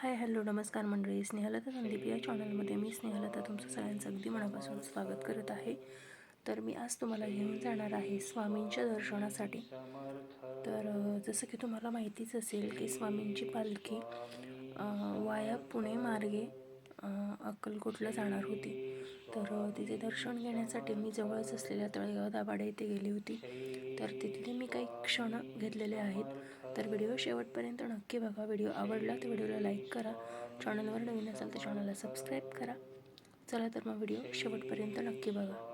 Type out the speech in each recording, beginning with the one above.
Hi hello नमस्कार मंडळी. स्नेहलता संदीप या चॅनलमध्ये मी स्नेहलता तुमचं सगळ्यांचं अगदी मनापासून स्वागत करत आहे. तर मी आज तुम्हाला घेऊन जाणार आहे स्वामींच्या दर्शनासाठी. तर जसं की तुम्हाला माहितीच असेल की स्वामींची पालखी वाया पुणे मार्गे अक्कलकोटला जाणार होती. तर तिचे तिथे दर्शन घेण्यासाठी मी जवळच असलेल्या तळेगाव दाभाडे येथे गेली होती. तर तिथे मी काही क्षण घेतलेले आहेत. तर व्हिडिओ शेवटपर्यंत नक्की बघा. व्हिडिओ आवडला तर व्हिडिओला लाईक करा. चॅनलवर नवीन असाल तर चॅनलला सबस्क्राईब करा. चला तर मग व्हिडिओ शेवटपर्यंत नक्की बघा.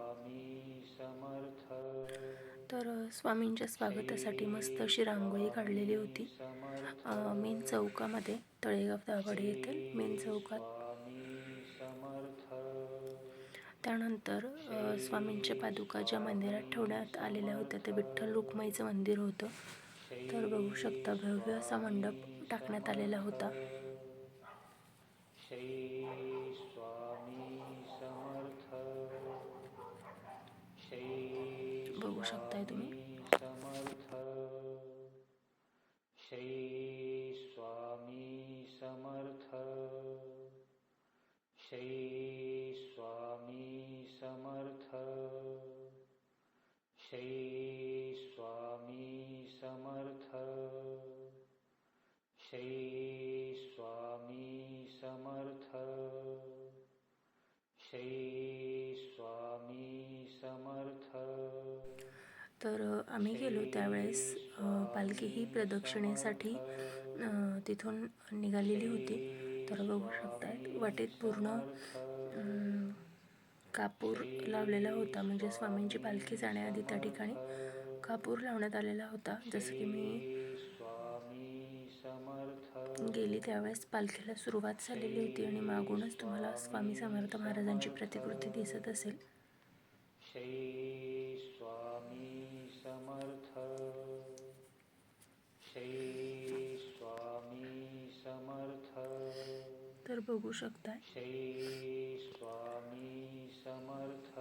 तर स्वामींच्या स्वागतासाठी मस्त अशी रांगोळी काढलेली होती. मेन चौकामध्ये तळेगाव दाभाडे येथील मेन चौकात. त्यानंतर स्वामींच्या पादुका ज्या मंदिरात ठेवण्यात आलेल्या होत्या ते विठ्ठल रुक्माईचं मंदिर होतं. तर बघू शकता भव्य असा मंडप टाकण्यात आलेला होता. बघू शकताय तुम्ही. तर आम्ही गेलो त्यावेळेस पालखी ही प्रदक्षिणेसाठी तिथून निघालेली होती. तर बघू शकतात वाटेत पूर्ण कापूर लावलेला होता. म्हणजे स्वामींची पालखी जाण्याआधी त्या ठिकाणी कापूर लावण्यात आलेला होता. जसं की मी गेली त्यावेळेस पालखीला सुरुवात झालेली होती आणि मागूनच तुम्हाला स्वामी समर्थ महाराजांची प्रतिकृती दिसत असेल. स्वामी समर्थ। तर बघू शकताय. श्री स्वामी समर्थ।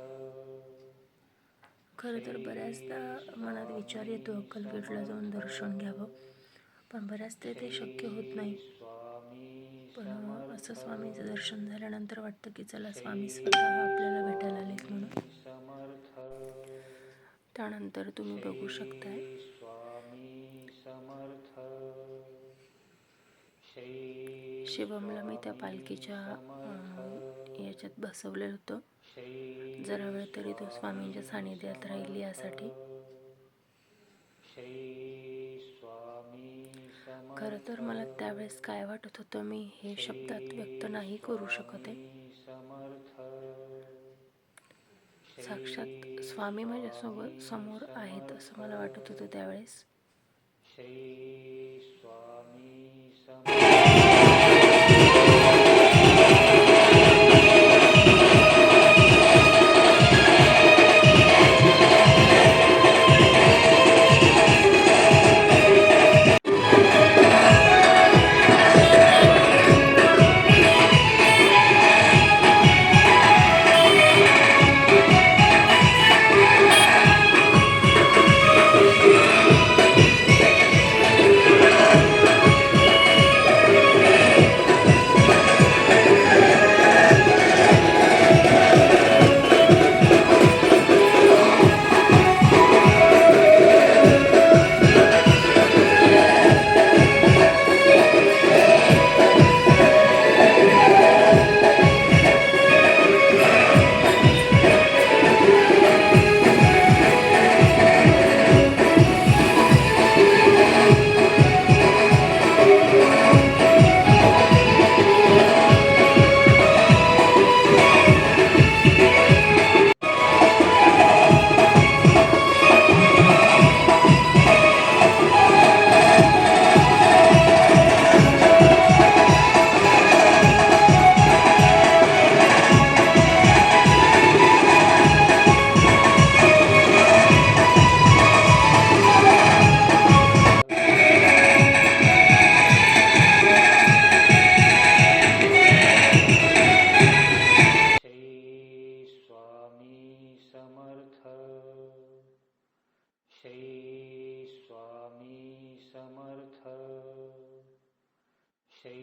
खरं तर बऱ्याचदा मनात विचार येतो अक्कलकोटला जाऊन दर्शन घ्यावं. पण बऱ्याचदा ते शक्य होत नाही. पण असं स्वामीचं दर्शन झाल्यानंतर वाटतं की चला स्वामी स्वतः आपल्याला भेटायला आलेत म्हणून. त्यानंतर तुम्ही बघू शकताय स्वामी समर्थ शिवमला मी त्या पालखीच्या याच्यात बसवलेलं होतं. जरा वेळ तरी तो स्वामींच्या सानिध्यात राहील यासाठी. खरं तर मला त्यावेळेस काय वाटत होतं मी हे शब्दात व्यक्त नाही करू शकत आहे. साक्षात स्वामी माझ्यासोबत समोर आहेत असं मला वाटत होतं त्यावेळेस. स्वामी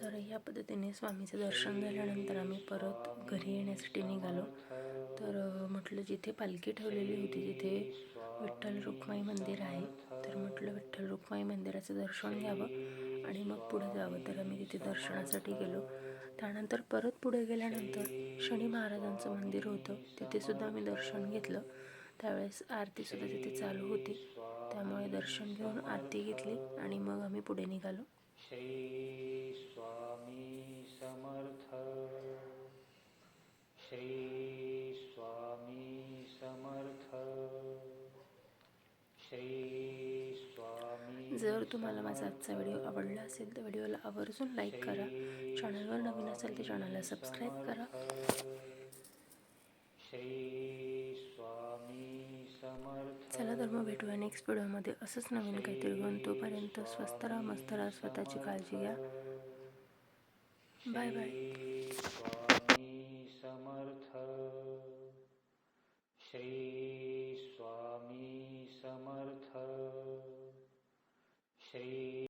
तर या पद्धतीने स्वामीचं दर्शन झाल्यानंतर आम्ही परत घरी येण्यासाठी निघालो. तर म्हटलं जिथे पालखी ठेवलेली होती तिथे विठ्ठल रुक्माई मंदिर आहे. तर म्हटलं विठ्ठल रुक्माई मंदिराचं दर्शन घ्यावं आणि मग पुढे जावं. तर आम्ही तिथे दर्शनासाठी गेलो. त्यानंतर परत पुढे गेल्यानंतर शनी महाराजांचं मंदिर होतं. तिथे सुद्धा आम्ही दर्शन घेतलं. त्यावेळेस आरतीसुद्धा तिथे चालू होती. त्यामुळे दर्शन घेऊन आरती घेतली आणि मग आम्ही पुढे निघालो. श्री स्वामी समर्थ. श्री स्वामी समर्थ. श्री स्वामी जर तुम्हाला माझा आजचा व्हिडिओ आवडला असेल तर व्हिडिओला आवर्जून लाईक करा. चॅनलवर नवीन असेल तर चॅनलला सबस्क्राईब करा. श्री चला तर मग भेटूया नेक्स्ट व्हिडिओमध्ये असंच नवीन काहीतरी घेऊन तोपर्यंत स्वस्त राहा मस्त राहा स्वतःची काळजी घ्या. Bye bye Samarth. Shri Swami Samarth. Shri